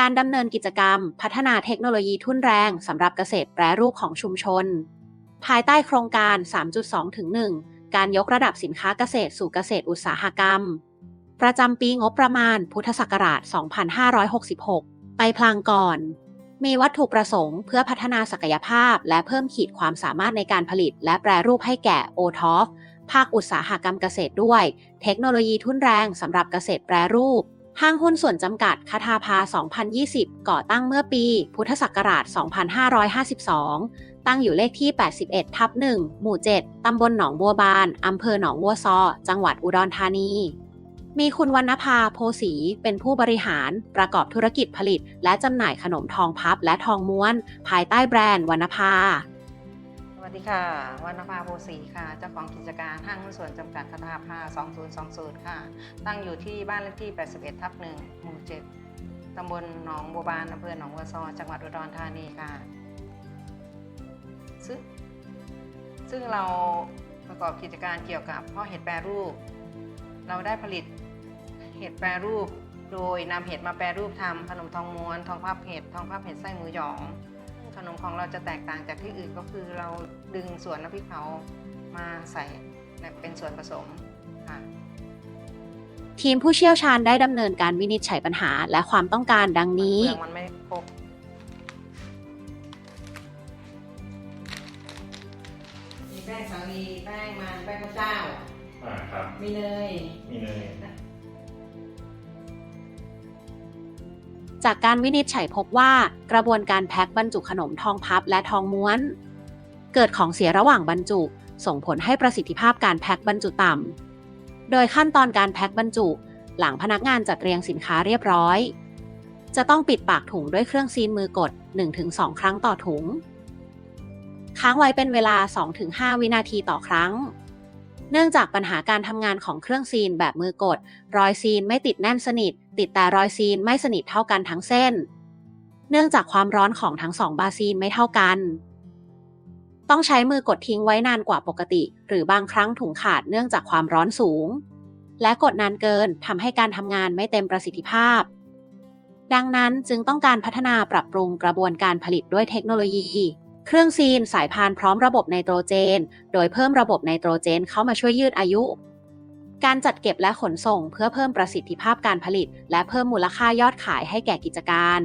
การดำเนินกิจกรรม พัฒนาเทคโนโลยีทุ่นแรงสำหรับเกษตรแปรรูปของชุมชน ภายใต้โครงการ 3.2 ถึง 1 การยกระดับสินค้าเกษตรสู่เกษตรอุตสาหกรรม ประจำปีงบประมาณพุทธศักราช 2566 ไปพลางก่อน มีวัตถุประสงค์เพื่อพัฒนาศักยภาพ และเพิ่มขีดความสามารถในการผลิต และแปรรูปให้แก่โอทอฟภาคอุตสาหกรรมเกษตรด้วย เทคโนโลยีทุ่นแรงสำหรับเกษตรแปรรูป ห้างหุ้นส่วนจำกัดคาทาพา 2020 ก่อตั้งเมื่อปี พุทธศักราช 2552 ตั้งอยู่เลขที่ 81 ทับ 1 หมู่ 7 ตำบลหนองบัวบาน อำเภอหนองบัวซอ จังหวัดอุดรธานี มีคุณวรรณภาโพสี เป็นผู้บริหาร ประกอบธุรกิจผลิต และจำหน่ายขนมทองพับและทองม้วน ภายใต้แบรนด์วรรณภา วัสดีค่ะวรรณภาโพสีค่ะ เจ้าของกิจการห้างหุ้นส่วนจำกัดคาทาภา 2020 ค่ะ ตั้งอยู่ที่บ้านเลขที่ 81 ทับ 1 หมู่ 7 ตำบลหนองบัวบานอำเภอหนองบัวซอ จังหวัดอุดรธานีค่ะ ซึ่งซึ่งเราประกอบกิจการเกี่ยวกับพาะเห็ดแปรรูป เราได้ผลิตเห็ดแปรรูป โดยนำเห็ดมาแปรรูปทำขนมทองม้วน ทองพับเห็ด ทองพับเห็ดไส้หมูหยอง นมของเราจะแตกต่างจากที่อื่นก็คือเราดึงส่วนน้ำพริกเผามาใส่เป็นส่วนผสมค่ะทีมผู้เชี่ยวชาญได้ดำเนินการวินิจฉัยปัญหาและความต้องการดังนี้เปลือกมันไม่ครบมีแป้งสาลีแป้งมันแป้งข้าวเจ้า อ่าครับ มีเนยมีเนย จากการวินิจฉัยพบว่ากระบวนการแพ็คบรรจุขนมทองพับและทองม้วน เกิดของเสียระหว่างบรรจุ ส่งผลให้ประสิทธิภาพการแพ็คบรรจุต่ำ โดยขั้นตอนการแพ็คบรรจุ หลังพนักงานจัดเรียงสินค้าเรียบร้อย จะต้องปิดปากถุงด้วยเครื่องซีนมือกด 1-2 ครั้งต่อถุง ค้างไว้เป็นเวลา 2-5 วินาทีต่อครั้งเนื่องจากปัญหาการทำงานของเครื่องซีนแบบมือกด รอยซีนไม่ติดแน่นสนิท ติดแต่รอยซีนไม่สนิทเท่ากันทั้งเส้น เนื่องจากความร้อนของทั้งสองบาซีนไม่เท่ากัน ต้องใช้มือกดทิ้งไว้นานกว่าปกติ หรือบางครั้งถุงขาดเนื่องจากความร้อนสูง และกดนานเกินทำให้การทำงานไม่เต็มประสิทธิภาพ ดังนั้นจึงต้องการพัฒนาปรับปรุงกระบวนการผลิตด้วยเทคโนโลยี เครื่องซีนสายพานพร้อมระบบไนโตรเจน โดยเพิ่มระบบไนโตรเจนเข้ามาช่วยยืดอายุ การจัดเก็บและขนส่งเพื่อเพิ่มประสิทธิภาพการผลิต และเพิ่มมูลค่ายอดขายให้แก่กิจการ